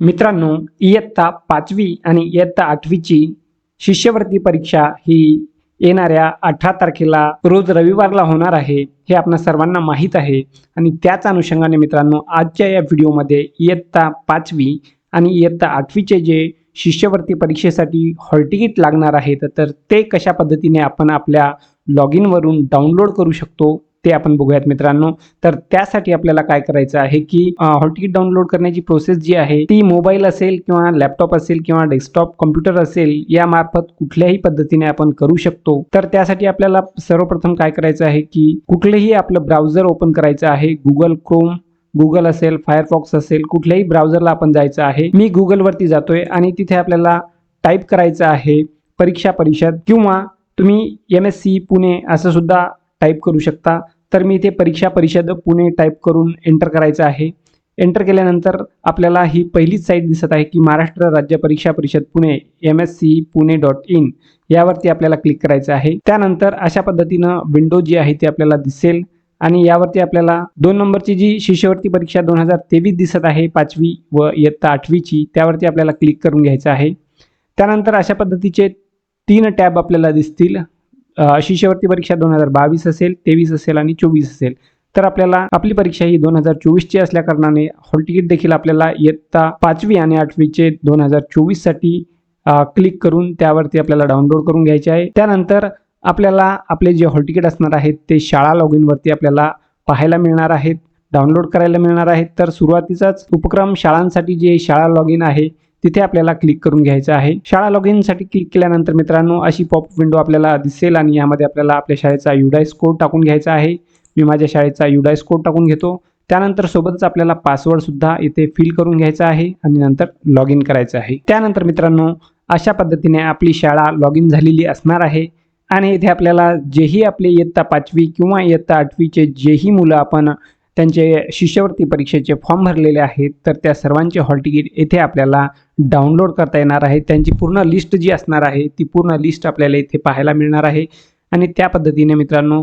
मित्रांनो इयत्ता पाचवी आणि इयत्ता आठवीची शिष्यवृत्ती परीक्षा ही येणाऱ्या अठरा तारखेला रोज रविवारला होणार आहे हे आपणा सर्वांना माहीत आहे. आणि त्याच अनुषंगाने मित्रांनो आजच्या या व्हिडिओमध्ये इयत्ता पाचवी आणि इयत्ता आठवीचे जे शिष्यवृत्ती परीक्षेसाठी हॉल तिकीट लागणार आहेत तर ते कशा पद्धतीने आपण आपल्या लॉग इनवरून डाउनलोड करू शकतो ते आपण बघूयात मित्रांनो. तर त्यासाठी आपल्याला काय करायचं आहे की हॉल तिकीट डाउनलोड करण्याची प्रोसेस जी आहे ती मोबाईल असेल किंवा लॅपटॉप असेल किंवा डेस्कटॉप कम्प्युटर असेल या मार्फत कुठल्याही पद्धतीने आपण करू शकतो. तर त्यासाठी आपल्याला सर्वप्रथम काय करायचं आहे की कुठलेही आपलं ब्राउझर ओपन करायचं आहे. गुगल क्रोम गुगल असेल फायरफॉक्स असेल कुठल्याही ब्राउझरला आपण जायचं आहे. मी गुगलवरती जातोय आणि तिथे आपल्याला टाईप करायचं आहे परीक्षा परिषद किंवा तुम्ही एम एस सी पुणे असं सुद्धा टाईप करू शकता. तर मी इथे परीक्षा परिषद पुणे टाईप करून एंटर करायचं आहे. एंटर केल्यानंतर आपल्याला ही पहिलीच साईट दिसत आहे की महाराष्ट्र राज्य परीक्षा परिषद Pune M S C Pune dot in यावरती आपल्याला क्लिक करायचं आहे. त्यानंतर अशा पद्धतीनं विंडो जी आहे ती आपल्याला दिसेल आणि यावरती आपल्याला दोन नंबरची जी शिष्यवृत्ती परीक्षा दोन हजार तेवीस दिसत आहे पाचवी व इयत्ता आठवीची त्यावरती आपल्याला क्लिक करून घ्यायचं आहे. त्यानंतर अशा पद्धतीचे तीन टॅब आपल्याला दिसतील. शिष्यवृत्ती परीक्षा दोन हजार बावीस असेल तेवीस असेल आणि चोवीस असेल. तर आपल्याला आपली परीक्षा ही दोन हजार चोवीसची असल्या कारणाने हॉल तिकीट देखील आपल्याला इयत्ता पाचवी आणि आठवीचे दोन हजार चोवीससाठी क्लिक करून त्यावरती आपल्याला डाउनलोड करून घ्यायचे आहे. त्यानंतर आपल्याला आपले जे हॉल तिकीट असणार आहेत ते शाळा लॉग इनवरती आपल्याला पाहायला मिळणार आहेत डाउनलोड करायला मिळणार आहेत. तर सुरुवातीचाच उपक्रम शाळांसाठी जे शाळा लॉग इन आहे तिथे आपल्याला क्लिक करून घ्यायचं आहे. शाळा लॉग इनसाठी क्लिक केल्यानंतर मित्रांनो अशी पॉप विंडो आपल्याला दिसेल आणि यामध्ये आपल्याला आपल्या शाळेचा युडाईस कोड टाकून घ्यायचा आहे. मी माझ्या शाळेचा युडाईस कोड टाकून घेतो. त्यानंतर सोबतच आपल्याला पासवर्डसुद्धा इथे फिल करून घ्यायचा आहे आणि नंतर लॉग इन करायचं आहे. त्यानंतर मित्रांनो अशा पद्धतीने आपली शाळा लॉग इन झालेली असणार आहे. आणि इथे आपल्याला जेही आपले इयत्ता पाचवी किंवा इयत्ता आठवीचे जेही मुलं आपण त्यांचे शिष्यवृत्ती परीक्षेचे फॉर्म भरलेले आहेत तर त्या सर्वांचे हॉल तिकीट येथे आपल्याला डाउनलोड करता येणार आहे. त्यांची पूर्ण लिस्ट जी असणार आहे ती पूर्ण लिस्ट आपल्याला इथे पाहायला मिळणार आहे. आणि त्या पद्धतीने मित्रांनो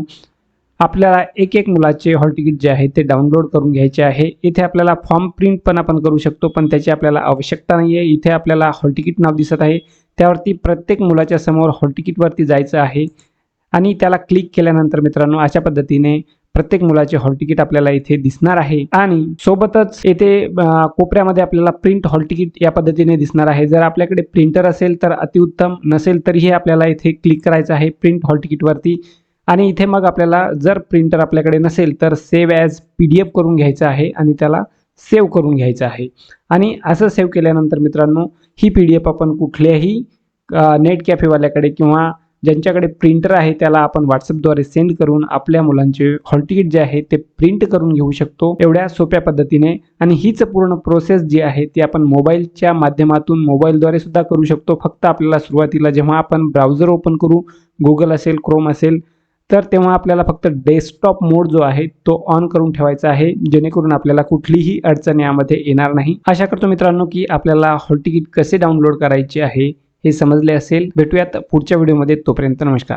आपल्याला एक एक मुलाचे हॉल तिकीट जे आहे ते डाउनलोड करून घ्यायचे आहे. इथे आपल्याला फॉर्म प्रिंट पण आपण करू शकतो पण त्याची आपल्याला आवश्यकता नाही आहे इथे आपल्याला हॉल तिकीट नाव दिसत आहे. त्यावरती प्रत्येक मुलाच्या समोर हॉल तिकीटवरती जायचं आहे. आणि त्याला क्लिक केल्यानंतर मित्रांनो अशा पद्धतीने प्रत्येक मुलाचे हॉल तिकीट आपल्याला इथे दिसणार आहे. आणि सोबतच येथे कोपऱ्यामध्ये आपल्याला प्रिंट हॉल तिकीट या पद्धतीने दिसणार आहे. जर आपल्याकडे प्रिंटर असेल तर अतिउत्तम नसेल तरीही आपल्याला इथे क्लिक करायचं आहे प्रिंट हॉल तिकीटवरती आणि इथे मग आपल्याला जर प्रिंटर आपल्याकडे नसेल तर save as P D F करून घ्यायचं आहे आणि त्याला सेव्ह करून घ्यायचं आहे. आणि असं सेव्ह केल्यानंतर मित्रांनो ही पी डी एफ आपण कुठल्याही नेट कॅफेवाल्याकडे किंवा ज्यांच्याकडे प्रिंटर आहे त्याला आपण व्हॉट्सअपद्वारे सेंड करून आपल्या मुलांचे हॉल तिकीट जे आहे ते प्रिंट करून घेऊ शकतो एवढ्या सोप्या पद्धतीने. आणि हीच पूर्ण प्रोसेस जी आहे ती आपण मोबाईलच्या माध्यमातून मोबाईलद्वारे सुद्धा करू शकतो. फक्त आपल्याला सुरुवातीला जेव्हा आपण ब्राउझर ओपन करू गुगल असेल क्रोम असेल तर तेव्हा आपल्याला फक्त डेस्कटॉप मोड जो आहे तो ऑन करून ठेवायचा आहे जेणेकरून आपल्याला कुठलीही अडचण यामध्ये येणार नाही. आशा करतो मित्रांनो की आपल्याला हॉल तिकीट कसे डाउनलोड करायचे आहे हे समजले असेल. भेटूयात पुढच्या व्हिडिओमध्ये. तोपर्यंत नमस्कार.